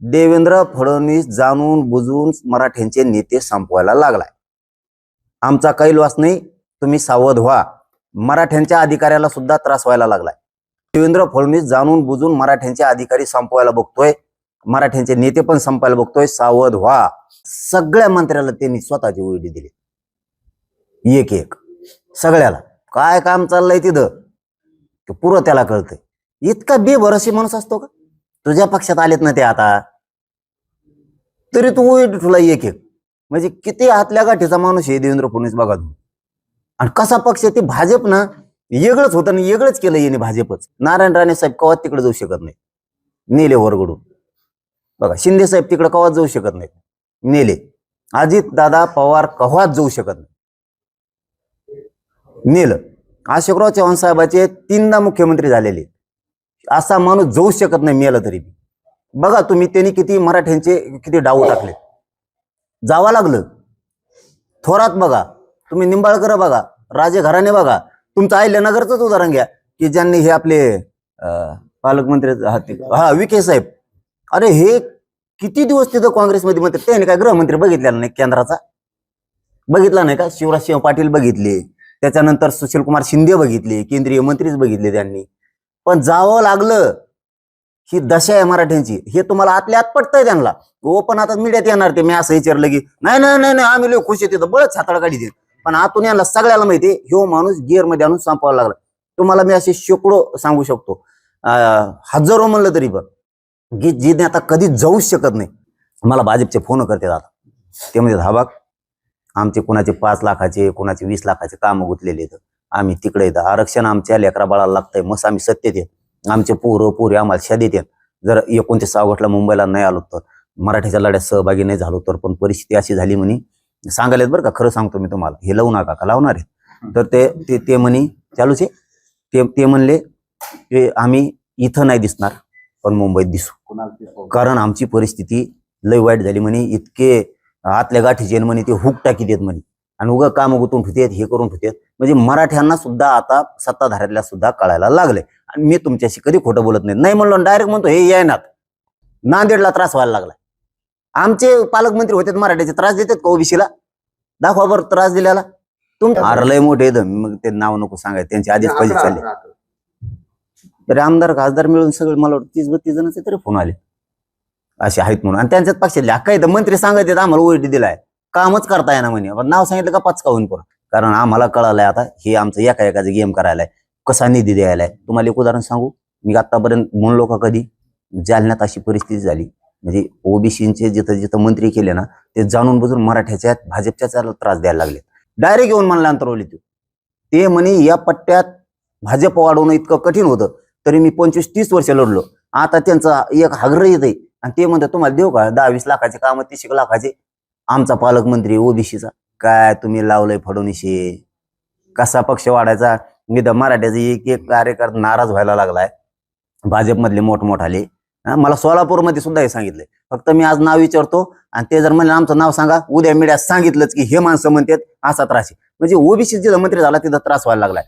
देवेंद्र फडणवीस जाणून बुजून मराठ्यांचे नेते संपवायला लागलाय. आमचा कैलवास नाही तुम्ही सावध व्हा. मराठ्यांच्या अधिकाऱ्याला सुद्धा त्रास व्हायला लागलाय. देवेंद्र फडणवीस जाणून बुजून मराठ्यांचे अधिकारी संपवायला बघतोय. मराठ्यांचे नेते पण संपायला बघतोय. सावध व्हा. सगळ्या मंत्र्याला त्यांनी स्वतःची उडी दिली. एक एक. सगळ्याला. काय काम चाललंय तिथं? पुरं त्याला कळतंय. इतका बेभरसी माणूस असतो का? तुझ्या पक्षात आलेत ना ते आता? तरी तू ओळी तुला एक एक. म्हणजे किती आतल्या गाठीचा माणूस आहे देवेंद्र फडणवीस बघा तू आणि कसा पक्ष ते भाजप ना वेगळंच होतं आणि वेगळंच केलं याने भाजपच. नारायण राणे साहेब कवा तिकडे जाऊ शकत नाही नेले वरगडून. बघा शिंदे साहेब तिकडे कवाच जाऊ शकत नाहीत? नेले. अजित दादा पवार कव्हाच जाऊ शकत नाही नेलं. अशोकराव चव्हाण साहेबाचे तीनदा मुख्यमंत्री झालेले असा माणूस जाऊ शकत नाही मेलं तरी बघा तुम्ही त्यांनी किती मराठ्यांचे किती डाव टाकले. जावं लागलं. थोरात बघा तुम्ही निंबाळकर बघा राजे घराणे बघा. तुमचं अहिल्यानगरच उदाहरण घ्या की ज्यांनी हे आपले पालकमंत्री हा विखे साहेब. अरे हे किती दिवस तिथं काँग्रेसमध्ये मंत्री त्याने काय गृहमंत्री बघितलेला नाही केंद्राचा? बघितला नाही का? शिवराज सिंह पाटील बघितले. त्याच्यानंतर सुशीलकुमार शिंदे बघितले केंद्रीय मंत्रीच बघितले त्यांनी. पण जावं लागलं. ही दशा आहे मराठ्यांची. हे तुम्हाला आतल्या आत पटतंय त्यांना. ओपन पण आता मीडियात येणार ते मी असं विचारलं की नाही नाही नाही नाही, आम्ही लय खुश येते तिथं. बळच हाताळ काढी देत. पण आतून यांना सगळ्याला माहिती ह्यो माणूस गिअरमध्ये आणून संपावा लागला. तुम्हाला मी असे शेकडो सांगू शकतो. हजारो म्हणलं तरी पण की जी आता कधी जाऊच शकत नाही. मला भाजपचे फोन करतात आता. ते म्हणजे हा बाग आमचे कोणाचे पाच लाखाचे कोणाचे वीस लाखाचे काम गुतलेले आहेत. आम्ही तिकडे येतं आरक्षण आमच्या लेकरा बाळाला लागतंय मस्त आम्ही सत्तेत येत आमचे पोरं पोरी आम्हाला शादेत येत जर एकोणतीस ऑगस्टला मुंबईला नाही आलो तर मराठीच्या लढ्यात सहभागी नाही झालो तर पण परिस्थिती अशी झाली म्हणे. सांगायला बरं का खरं सांगतो मी तुम्हाला हे लावू नका का लावणार आहे तर ते ते ते म्हणे चालूच आहे ते ते म्हणले की आम्ही इथं नाही दिसणार पण मुंबईत दिसू. कारण आमची परिस्थिती लय वाईट झाली म्हणे इतके आतल्या गाठीचे म्हणे ते हुक टाकी देत म्हणे. आणि उगा काम गुतून ठेवतात हे करून ठेवतात म्हणजे मराठ्यांना सुद्धा आता सत्ताधाऱ्यातल्या सुद्धा कळायला लागले आणि मी तुमच्याशी कधी खोटं बोलत नाही. नाही म्हणलो डायरेक्ट म्हणतो हे येणार नांदेडला त्रास व्हायला लागला आमचे पालकमंत्री होते मराठ्याचे त्रास देतात का ओबीसीला? दाखवा बरं त्रास दिल्याला. तुम अरे लय मोठे. मग ते नाव नको सांगायचं त्यांचे आधीच पैसे चालले. तरी आमदार खासदार मिळून सगळे मला वाटतं तीस बत्तीस जणांचे तरी फोन आले. असे आहेत म्हणून. आणि त्यांच्यात पक्षातले इथं मंत्री सांगत आहेत आम्हाला ओळटी दिलाय. कामच करता येणार म्हणे. पण नाव सांगितलं का पाच काहून पण कारण आम्हाला कळालंय आता हे आमचं एका एकाचं गेम करायला आहे. कसा निधी द्यायला तुम्हाला एक उदाहरण सांगू? मी आतापर्यंत म्हणलो का कधी. जालन्यात अशी परिस्थिती झाली. म्हणजे ओबीसीचे जिथं जिथं मंत्री केले ना ते जाणून बुजून मराठ्याच्या भाजपच्या त्रास द्यायला लागले डायरेक्ट येऊन म्हणला अंतरवली तू ते म्हणे या पट्ट्यात भाजप वाढवणं इतकं कठीण होतं तरी मी पंचवीस तीस वर्ष लढलो. आता त्यांचा एक हागर येत आहे आणि ते म्हणतात तुम्हाला देऊ का? दहा वीस लाखाचे काम तीस एक लाखाचे. आमचा पालकमंत्री ओबीसीचा. काय तुम्ही लावलंय फडणवीशी कसा पक्ष वाढायचा? मी तर मराठ्याचा एक एक कार्यकर्ता नाराज व्हायला लागलाय. भाजपमधले मोठमोठाले. मला सोलापूरमध्ये सुद्धा हे सांगितलंय. फक्त मी आज नाव विचारतो आणि ते जर म्हणले आमचं नाव सांगा. उद्या मीडियात सांगितलंच की हे माणसं म्हणतात असा त्रास आहे. म्हणजे ओबीसी जिथं मंत्री झाला तिथं त्रास व्हायला लागलाय.